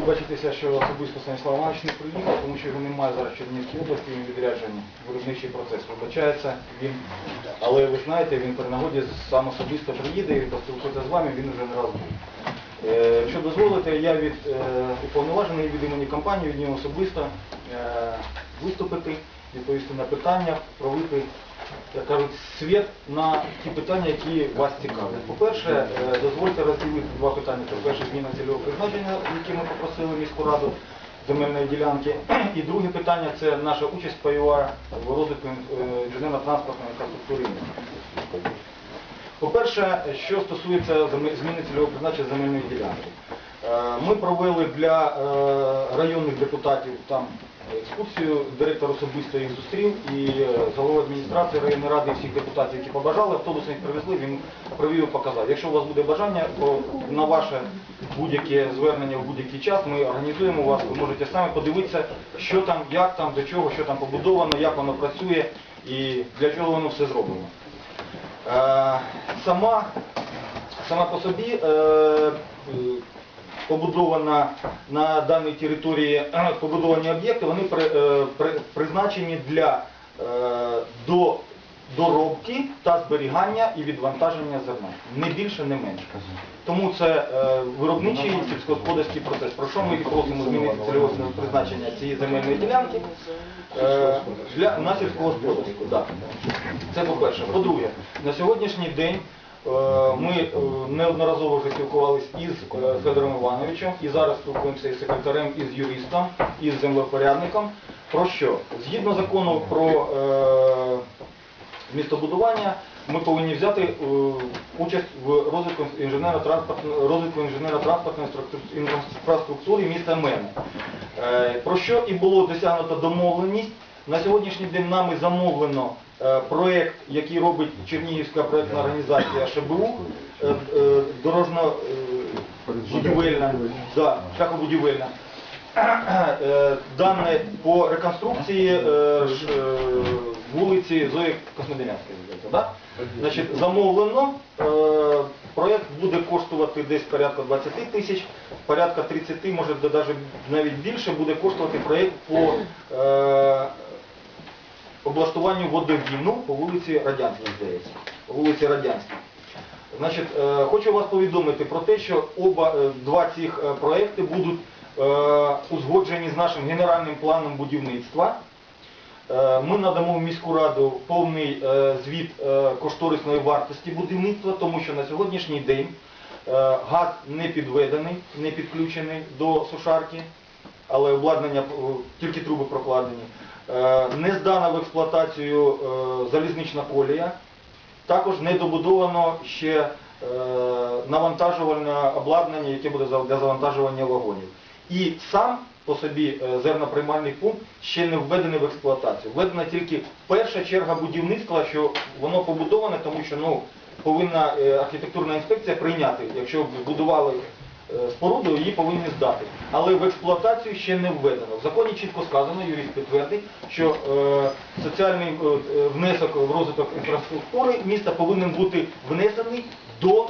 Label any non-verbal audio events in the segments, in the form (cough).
вибачитися, що особисто Станіслав Іванович не приїхав, тому що його немає зараз в Чернігівській області, він відряджений виробничий процес. Вибачається він, але ви знаєте, він при нагоді сам особисто приїде і поспілкується з вами, він вже не раз був. Е, Якщо дозволите, я від е, уповноважений від імені компанії, від нього особисто е, виступити, відповісти на питання, пролити, як кажуть, світ на ті питання, які вас цікавлять. По-перше, е, дозвольте розділити два питання. Це перше зміна цільового призначення, які ми попросили міську раду земельної ділянки. (clears throat) І друге питання це наша участь пайова в розвитку е, інженерно-транспортної інфраструктури. По-перше, що стосується зміни цільового призначення земельної ділянки. Е, Ми провели для районних депутатів там екскурсію, директор особисто їх зустрів і е, з головою адміністрації районної ради і всіх депутатів, які побажали, автобуси їх привезли, він провів і показав. Якщо у вас буде бажання, то на ваше будь-яке звернення в будь-який час ми організуємо вас, ви можете самі подивитися, що там, як там, до чого, що там побудовано, як воно працює і для чого воно все зроблено. Е, Сама, сама по собі е, е, побудована на даній території е, побудовані об'єкти, вони при, е, при- призначені для е, до, доробки та зберігання і відвантаження зерна. Не більше, не менше. Тому це е, виробничий сільськогосподарський процес. Про що ми і просимо змінити цільове призначення цієї земельної ділянки е, для на сільськогосподарську. Да. Це по-перше. По-друге, на сьогоднішній день ми е, неодноразово вже спілкувалися із е, Федором Івановичем і зараз спілкуємося із секретарем, із юристом, із землепорядником. Про що? Згідно закону про е, містобудування, ми повинні взяти е, участь в розвитку інженерно-транспортної розвитку інфраструктури міста Мене. Е, Про що і було досягнуто домовленість. На сьогоднішній день нами замовлено е, проєкт, який робить Чернігівська проєктна організація ШБУ, е, е, дорожно е, будівельна, да, шляхобудівельна. Е, Дане по реконструкції е, е, вулиці Зої Космодем'янської, да? Значить, замовлено. е, Проєкт буде коштувати десь порядка 20 тисяч, порядка 30, може навіть більше, буде коштувати проєкт по облаштуванню водогіну по вулиці Радянській, здається. По вулиці Радянській. Значить, е, хочу вас повідомити про те, що оба е, два цих е, проекти будуть узгоджені з нашим генеральним планом будівництва. Ми надамо в міську раду повний звіт кошторисної вартості будівництва, тому що на сьогоднішній день газ не підведений, не підключений до сушарки, але обладнання е, тільки труби прокладені. Е, Не здана в експлуатацію е, залізнична колія. Також не добудовано ще навантажувальне обладнання, яке буде для завантажування вагонів. І сам по собі зерноприймальний пункт ще не введений в експлуатацію. Введена тільки перша черга будівництва, що воно побудоване, тому що ну, повинна архітектурна інспекція прийняти, якщо будували споруду, її повинні здати. Але в експлуатацію ще не введено. В законі чітко сказано, юрист підтвердить, що е, соціальний е, е, внесок в розвиток інфраструктури міста повинен бути внесений до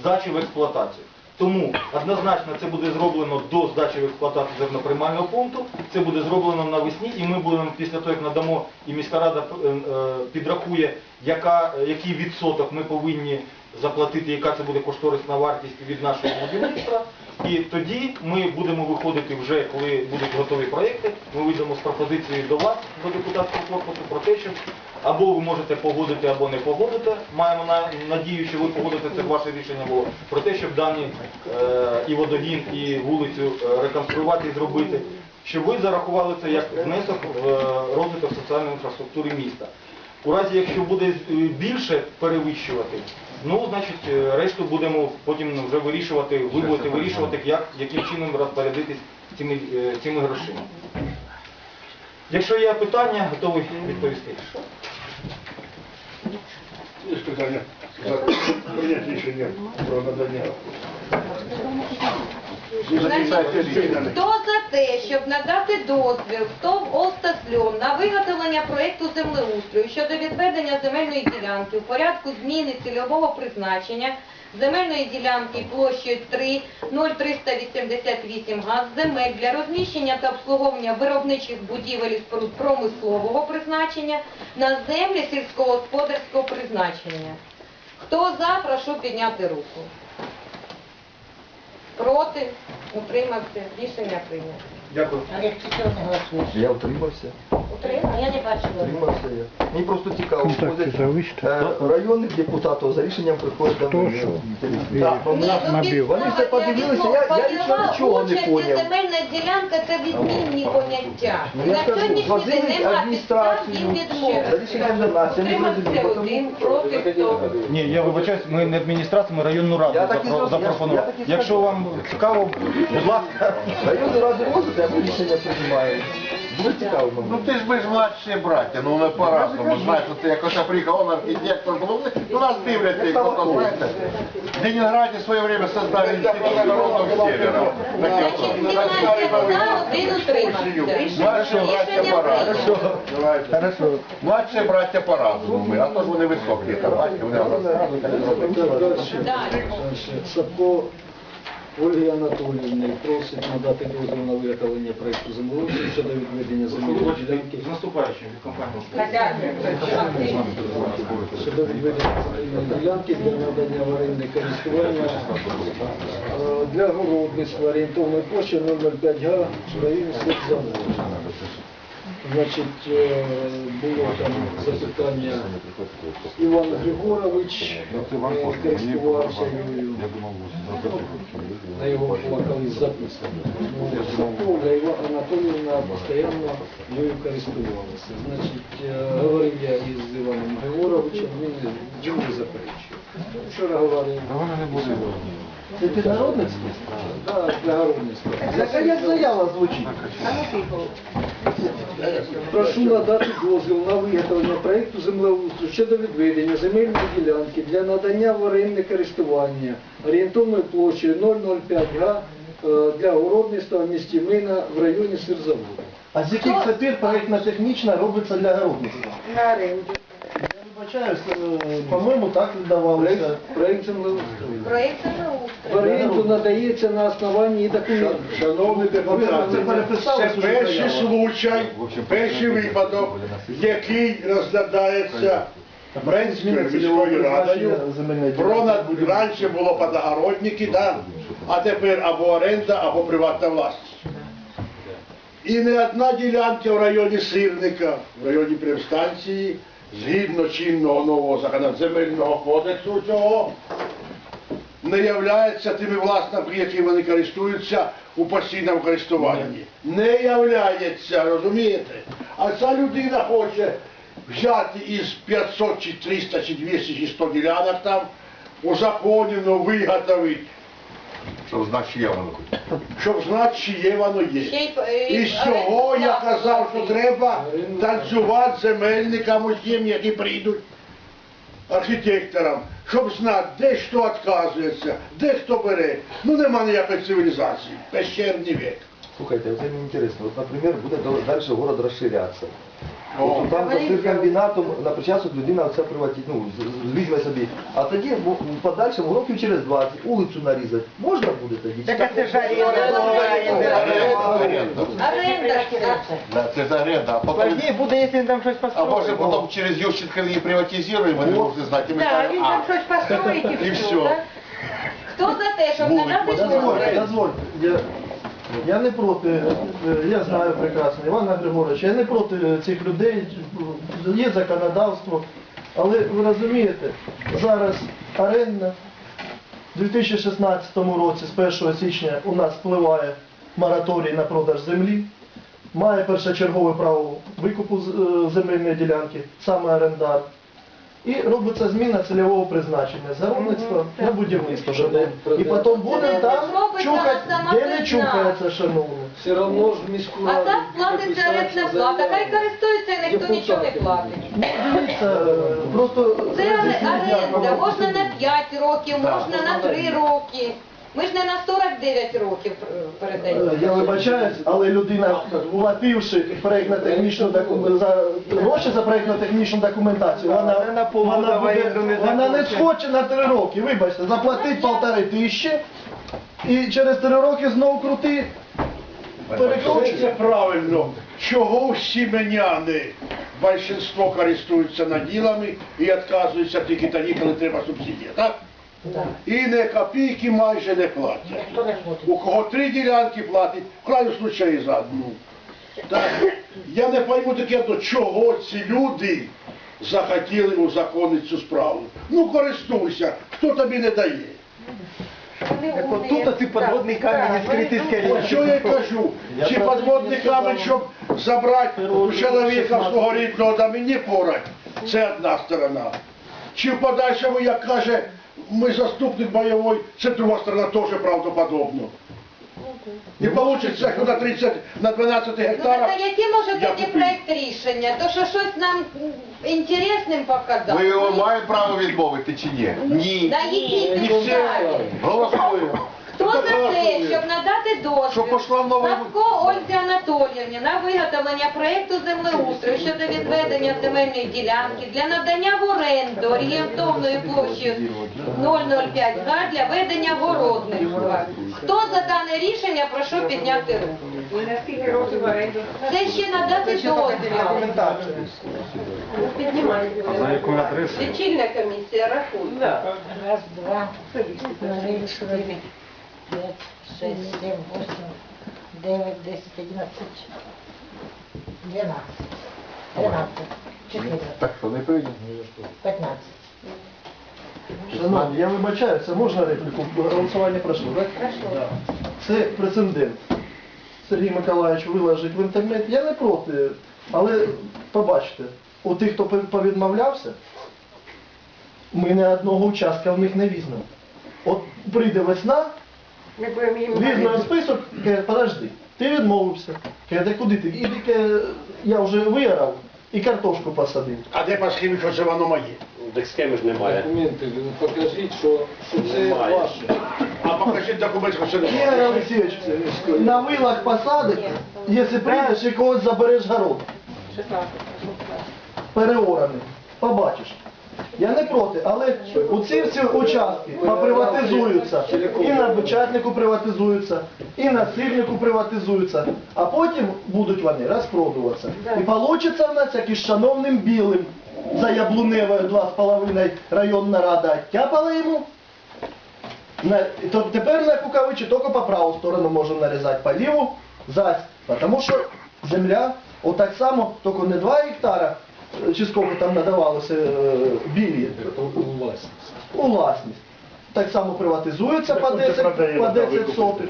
здачі в експлуатацію. Тому однозначно це буде зроблено до здачі в експлуатацію зерноприймального пункту, це буде зроблено навесні, і ми будемо після того, як надамо, і міська рада е, е, підрахує, який відсоток ми повинні заплатити, яка це буде кошторисна вартість від нашого будівництва. І тоді ми будемо виходити вже, коли будуть готові проєкти, ми вийдемо з пропозицією до вас, до депутатського корпусу, про те, що або ви можете погодити, або не погодити. Маємо надію, що ви погодите, це ваше рішення було, про те, щоб дані е, і водогін, і вулицю е, реконструювати і зробити, щоб ви зарахували це як внесок в е, розвиток соціальної інфраструктури міста. У разі, якщо буде більше перевищувати, ну, значить, е, решту будемо потім вже вирішувати, ви будете вирішувати, як, яким чином розпорядитись цими, е, цими грошима. Якщо є питання, готовий відповісти. Є питання за прийняття рішення про надання. Хто за те, щоб надати дозвіл ТОВ «Остасльом» на виготовлення проєкту землеустрою щодо відведення земельної ділянки у порядку зміни цільового призначення земельної ділянки площею 3 0388 га земель для розміщення та обслуговування виробничих будівель і споруд промислового призначення на землі сільськогосподарського призначення. Хто за, прошу підняти руку. Проти? Утримався. Рішення прийнято. Дякую. Я утримався. Утримав? Я не бачила. Утримався я. Мені просто цікаво. Контакти е, Районних депутатів за рішенням приходить до мене. що? Так. Так. Ні, ну, набив. Вони все подивилися, я- нічого не участь і поняв. земельна ділянка це відмінні поняття. Ну, я на скажу, сьогоднішній возили день нема підстав адміністрацію, їм відмовити. за рішенням до нас, я не Утримався розумію, тому- проти хто? Ні, я вибачаюсь, ми не адміністрація, ми районну раду Я так і запро- зрозумів, я запропонували. так і Якщо вам цікаво, будь ласка. Районну раду возите, ми рішення приймаємо. Дуже цікаво Ну мені. ти ж ми ж младші браття, ну не по-разному. Знаєш, що ти якось приїхав, он архітектор, ну вони- ну нас дивляться, і хто знаєте. В Ленинграді в своє время создали інститут народного севера. Таке от. Значить, 17 за, один утримався. Младші браття Рішення по-разному. прийнято. Хорошо. Младші браття по-разному ми, а то ж вони високі, там, бачите, вони розказують. Далі. Садко Ольги Анатоліївни просить надати дозвіл на виготовлення проєкту землеустрою щодо відведення земельної ділянки З наступаючим від компанії. щодо відведення земельної ділянки для надання в оренди користування е, для городництва орієнтовної площі 005 га в районі Світзаводу. Значить, е, було там запитання Іван Григорович е, користувався нею. на его колоколі записано. Садковля Івана Анатоліївна постійно нею користувалася. Значить, е, говорив я із Іваном Григоровичем, він не заперечує. Вчора говорив. Це піднародництво? Так, для городництва. Яка як заява звучить? Прошу надати дозвіл на виготовлення проєкту землеустрою щодо відведення земельної ділянки для надання в орендне користування орієнтовною площею 005 га е, для городництва в місті Мина в районі Сирзаводу. А з яких це пір проєктно-технічна робиться для городництва? На оренді. Вибачаюсь, е, по-моєму, так віддавалося. Проєкт землеустрою. Проєкт В землеустрою. оренду надається на основанні документів. Шановні Ви це переписали? це перший случай, перший випадок, який розглядається Бренською міською радою. Про над... раніше було подогородники, да? а тепер або оренда, або приватна власність. І не одна ділянка в районі Сирника, в районі Привстанції, згідно чинного нового земельного кодексу цього, не являється тими власниками, які вони користуються у постійному користуванні. Не являється, розумієте? А ця людина хоче взяти із 500 чи 300 чи 200 чи 100 ділянок там, узаконено виготовити, Що значить є воно? щоб знати, чиє воно є. е, І з цього я казав, що треба танцювати земельникам усім, які прийдуть архітекторам, щоб знати, де що відказується, де хто бере. Ну нема ніякої цивілізації. Пещерний вік. Слухайте, це мені інтересно. От, наприклад, буде далі город розширятися. О. От там за сиркомбінатом на початку людина це приватить, ну, з- з- візьме собі. А тоді в в подальшому років через 20 вулицю нарізати. Можна буде тоді? Чи так? Оренда. Оренда це. Да, Це ж оренда, а потім... буде, якщо він там щось А построїть. може потім через Ющенка її приватизуємо, не можете знати, і ми Так, скажемо, він там а, щось построїть і (laughs) і все. все. Хто за те, щоб Вулик, надати Дозвольте, дозвольте. Я, я не проти, е, я знаю прекрасно, Івана Григоровича, я не проти е, цих людей, є законодавство, але ви розумієте, зараз орендна, в 2016 році з 1 січня у нас впливає мораторій на продаж землі, має першочергове право викупу е, земельної ділянки, саме орендар. І робиться зміна цільового призначення заробництво на будівництво. житлового. І потім буде там чухати, де не чухається, шановні. Все одно ж міську А раду так платиться рентна плата, хай користується і ніхто нічого не платить. Ну, дивіться, е, просто... Це роз'ясніть, як оренда, воно можна на 5 років, можна на 3 роки. Ми ж не на 49 років е, передаємо. Е, Я вибачаюсь, але людина, плативши проєктно-технічну гроші за проєктно-технічну документацію, вона, вона, буде, вона не схоче на три роки. Вибачте, заплатить полтори тисячі і через три роки знову крути. Це правильно. Чого всі меняни, большинство користуються наділами і відказуються тільки тоді, коли треба субсидія, так? І не копійки майже не платять. У кого три ділянки платить, в крайньому случаї за одну. Так. Я не пойму таке, до чого ці люди захотіли узаконити цю справу. Ну користуйся, хто тобі не дає. Тут ти подводний камінь відкритий От що я й кажу, Я чи підводний камінь, щоб забрати у чоловіка 16. свого рідного да мені порать, це одна сторона. Чи в подальшому, як каже, ми заступник боевой, це друга сторона теж правдоподобно. Не вийде на 30, на 12 Ну, гектарах. так, а який може бути проєкт проект рішення? То що щось нам інтересним показати? Ви його маєте право відмовити чи ні? Ні. На якій підставі? Голосуємо. Хто за те, щоб надати дозвіл? Савко Ользі Анатоліївні на виготовлення проєкту землеустрою щодо відведення земельної ділянки для надання в оренду орієнтовною площею 005 га для ведення городництва. Хто за дане рішення, прошу підняти руку. Це ще надати дозвіл. Лічильна комісія рахує. Раз, два, три, четыре, пять, шесть, семь, восемь, девять, десять, одиннадцать, двенадцать, тринадцать, четырнадцать, Так що не прийняв? пятнадцать. Шановні, я вибачаюся, це можна репліку? Голосування пройшло, так? Прошу. Це прецедент. Сергій Миколаївич виложить в інтернет. Я не проти, але побачите, у тих, хто повідмовлявся, ми не одного участка в них не візьмемо. От прийде весна, візьмемо список, каже, подожди, ти відмовився. Каже, «Та куди ти? Іди, каже, я вже виорав і картошку посадив. А де Пасхівич, що це воно моє? Так схеми ж немає. Документи, ви покажіть, що, що це ваше. А покажіть документ, що це не моє. Ігор Олексійович, на вилах посадок, якщо прийдеш і когось забереш город. Переораний. Побачиш. Я не проти, але оці всі участки поприватизуються. І на бичатнику приватизуються, і на сирнику приватизуються, а потім будуть вони розпродуватися. І вийде в нас, як із шановним білим, за яблуневою 2,5 районна рада оттяпала йому, на, то тепер на Кукавичі тільки по праву сторону можемо нарізати, по ліву зась. Тому що земля, отак само, тільки не 2 гектара, е, чи скільки там надавалося е, білі, у власність. у власність. Так само приватизується по 10, по 10 сотих.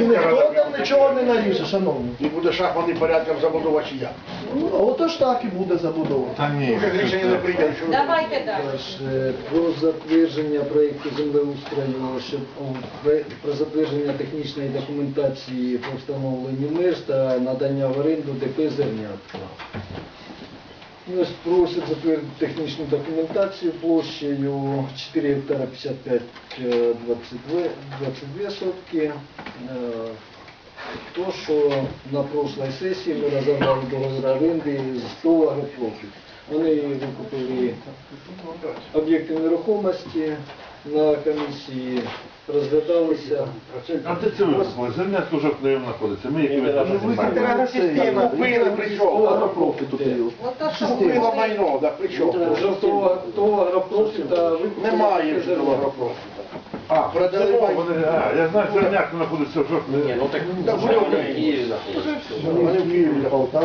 І ніхто там нічого не наріже, шановні. І буде шахматний порядком забудовачі я. Ну, Отож так і буде забудова. Та ні. Рішення не прийняли. Давайте далі. Е, Про затвердження проєкту землеустрою, щоб о, про затвердження технічної документації по встановленню меж та надання в оренду ДП «Зернятка». Ось просять затвердити технічну документацію площею 4 гектара 55 е, 22, 22 сотки. Е, То, що на прошлій сесії ми розірвали договір оренди з ТОВ «Агропрофіт». Вони викупили об'єкти нерухомості на комісії, розглядалися. А де це виписали? Зернятко вже в Києві знаходиться. Ми які Систему купили, при чому? Агропрофіту Київ. Купила майно, да при чому? Жовтого того агропрофіта викупили. Немає вже того агропрофіту. А, Продали вони, а, я знаю, Зернятко знаходиться в жовтні. Ні, ну так в Києві знаходиться. Вони в Києві, Полтаві.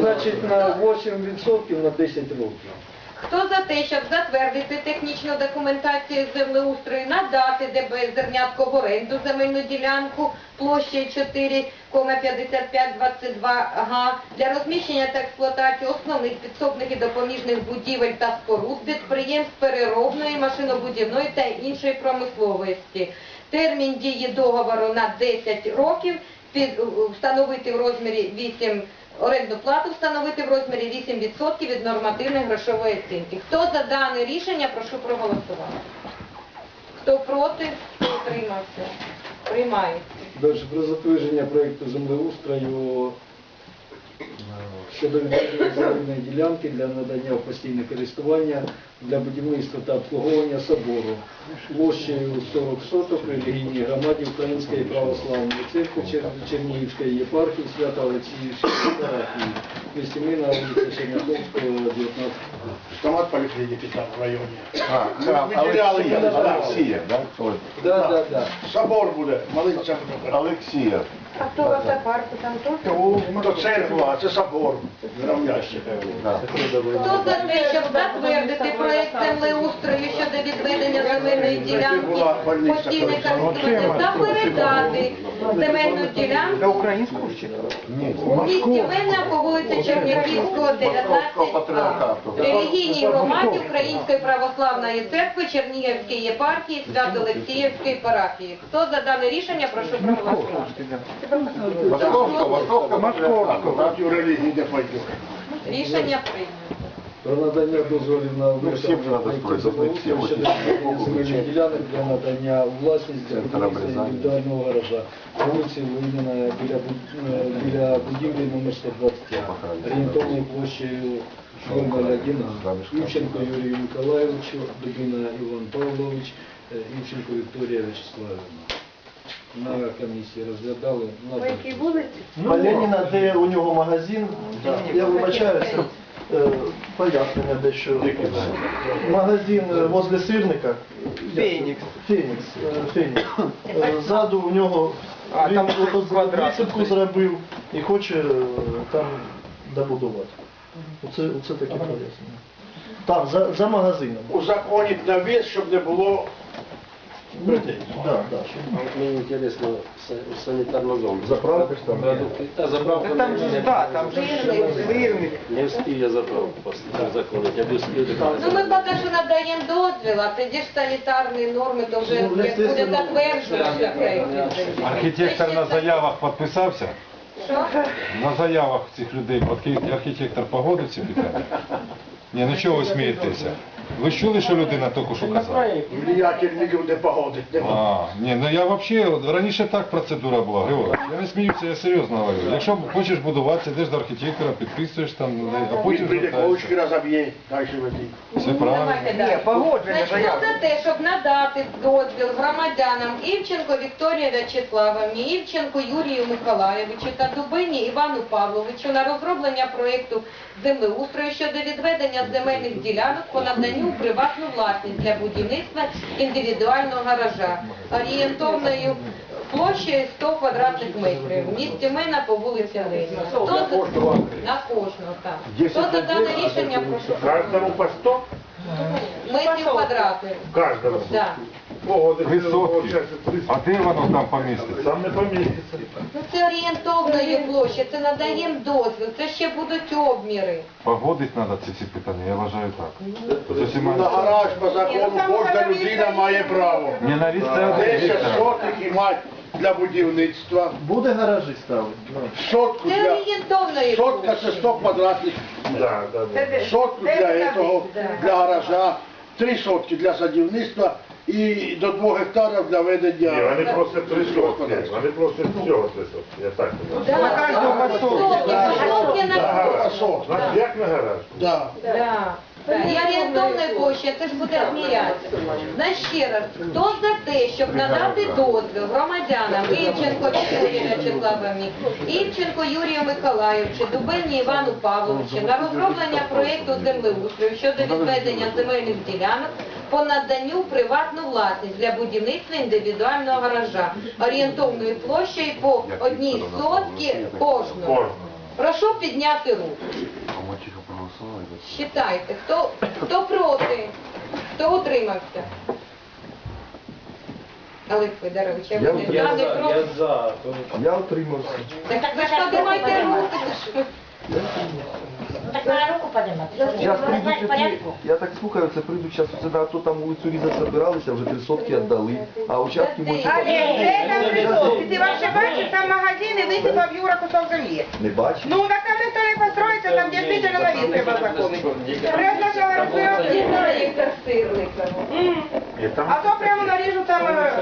Значить, на 8% на 10 років. Хто за те, щоб затвердити технічну документацію землеустрою, надати ДБ зернятко в оренду земельну ділянку площею 4,5522 га для розміщення та експлуатації основних підсобних і допоміжних будівель та споруд підприємств переробної, машинобудівної та іншої промисловості. Термін дії договору на 10 років встановити в розмірі 8 орендну плату встановити в розмірі 8% від нормативної грошової оцінки. Хто за дане рішення, прошу проголосувати. Хто проти, хто утримався. Приймається. Далі про затвердження проєкту землеустрою щодо земельної ділянки для надання в постійне користування для будівництва та обслуговування собору площею 40 соток релігійній громаді Української православної церкви Чер- Чернігівської єпархії Свята Олексіївської парафії. Місті Мина, вулиця Черняховського, 19. Стомат поліклініки там в районі. А, виділяли їх. Олексія, да? Да, да, да. Собор буде, буде. Олексія. А то в автопарку там теж? То церква, а це собор. Да. Хто за те, щоб затвердити проект землеустрою щодо відведення земельної ділянки постійне користування та передати земельну ділянку. У місті Мена по вулиці Чернігівського, 19 Московського релігійній громаді Української православної церкви Чернігівської єпархії Свято-Олексіївської парафії. Хто за дане рішення, прошу проголосувати. Не пойду. Рішення прийнято. Про надання дозволів на Ну, все щодо земельних ділянок для надання у власність для будівництва індивідуального гаража. Вулиці біля, е, біля будівлі номер 125. Орієнтовною площею 001. Івченко Юрію Миколаївичу, Дубина Іван Павлович, е, Івченко Вікторія Вячеславівна. На комісії розглядали. По якій вулиці? По Леніна, де у нього магазин, я вибачаюся, е, пояснення дещо. Магазин е, возле сирника. Фенікс. Фенікс. е, Фенікс. Е, Ззаду у нього А, він там квадрат. зробив і хоче там добудувати. Оце, оце таке пояснення. Там, за, за магазином. Узаконіть навіс, щоб не було Да, да, А от мені інтересно, са- санітарна зона. Заправка ж там. Та заправка Там же ж, да, там же ж сирник. не встиг я заправку поставити, законити, я б встиг. Ну ми поки що надаємо дозвіл, а тоді ж санітарні норми, то вже Ну, як буде затверджуватися проєкт. Архітектор на заявах підписався? Що? На заявах цих людей архі- архітектор погодив ці питання? Ні, ну чого ви смієтеся? Ви ж чули, що людина тільки що казала? Ніяких не погодить. нема. А, ні, ну я взагалі, раніше так процедура була, Григорій. Я не сміюся, я серйозно говорю. Якщо хочеш будуватися, йдеш до архітектора, підписуєш там, а Він потім прийде звертаєшся. ковочки розоб'є, далі веди. Все правильно. Давайте далі. Значить, за те, щоб надати дозвіл громадянам Івченко Вікторії В'ячеславовні, Івченко Юрію Миколаєвичу та Дубині Івану Павловичу на розроблення проєкту землеустрою щодо відведення земельних ділянок по наданню у приватну власність для будівництва індивідуального гаража орієнтовною площею 100 квадратних метрів в місті Мина по вулиці за- на кожного, так. Хто за дане рішення, прошу. Каждому по 100? Метрів квадратних. Каждому. Так Три це сотки. виходить 300. А де воно там поміститься? Там не поміститься. Ну це орієнтовної площі, це надаємо дозвіл, це ще будуть обміри. Погодить треба ці всі питання, я вважаю так. З усіма- На гараж по закону кожна людина має право. Ні, на вісь це одне, 10 Віктор. сотих і мать для будівництва. Буде гаражі ставити. Сотку Це для... орієнтовної Сотка це 100 квадратних. Да, да, да. Сотку для цього, для гаража, три сотки для садівництва і до 2 гектарів для Ні, ведення. вони просять 3 сотки. Вони просять всього 3 сотки. Я так. Сотки, на. Значить, як на гараж? Да. Да. І орієнтовної площі, це ж буде змірятися. Значить, ще раз, хто за те, щоб надати дозвіл громадянам Івченко Вікторії В'ячеславовні, Івченко Юрію Миколаївичу, Дубині Івану Павловичу на розроблення проєкту землеустрою щодо відведення земельних ділянок по наданню приватну власність для будівництва індивідуального гаража орієнтовною площею по одній сотки кожного. Прошу підняти руку. Считайте, хто, хто проти, хто утримався. Олег Федорович, я Я не за, проти. за. Я отримався. Так ви ж подимайте руки. Так руку в оці, порядку. я так слухаю, це прийдуть зараз оце на то там вулицю Різа собиралися, вже три сотки віддали, а участки можуть ти- поки там присутствие? Ти ваше бачиш, там магазини висипав Юра кусок землі. не бачиш. Ну, так там нам дійсно навіс треба законити. При одному Не знаю. А то прямо наріжу там е,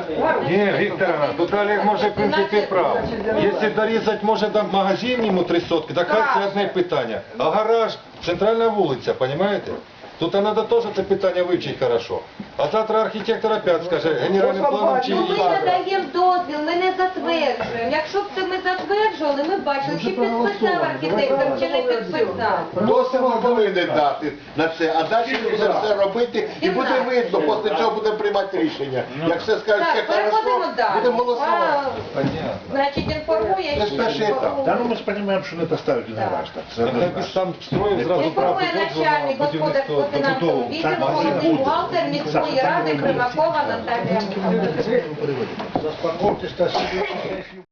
Виктор, Ні, тут Олег може в принципі прав. Якщо дорізати може там магазин йому три сотки, так хай це одне питання. А гараж, центральна вулиця, розумієте? Тут треба теж це питання вивчити хорошо. А завтра архітектор опять скаже, генеральним планом чи... Ну ми надаємо дозвіл, ми не затверджуємо. Якщо б це ми затверджували, ми б бачили, чи підписав архітектор, чи не підписав. Дозвіл повинен дати на це, а далі буде все робити і буде видно, після цього будемо приймати рішення. Як все скажуть, все Так, переходимо хорошо, далі. будемо голосувати. А, Значить, інформує. Це ж перший етап. Да, ну ми ж розуміємо, що не поставити на так, це Так однозначно. строїв зразу право Інформує начальник господарського фінансового відділу, головний бухгалтер міської ради Примакова Наталія. Та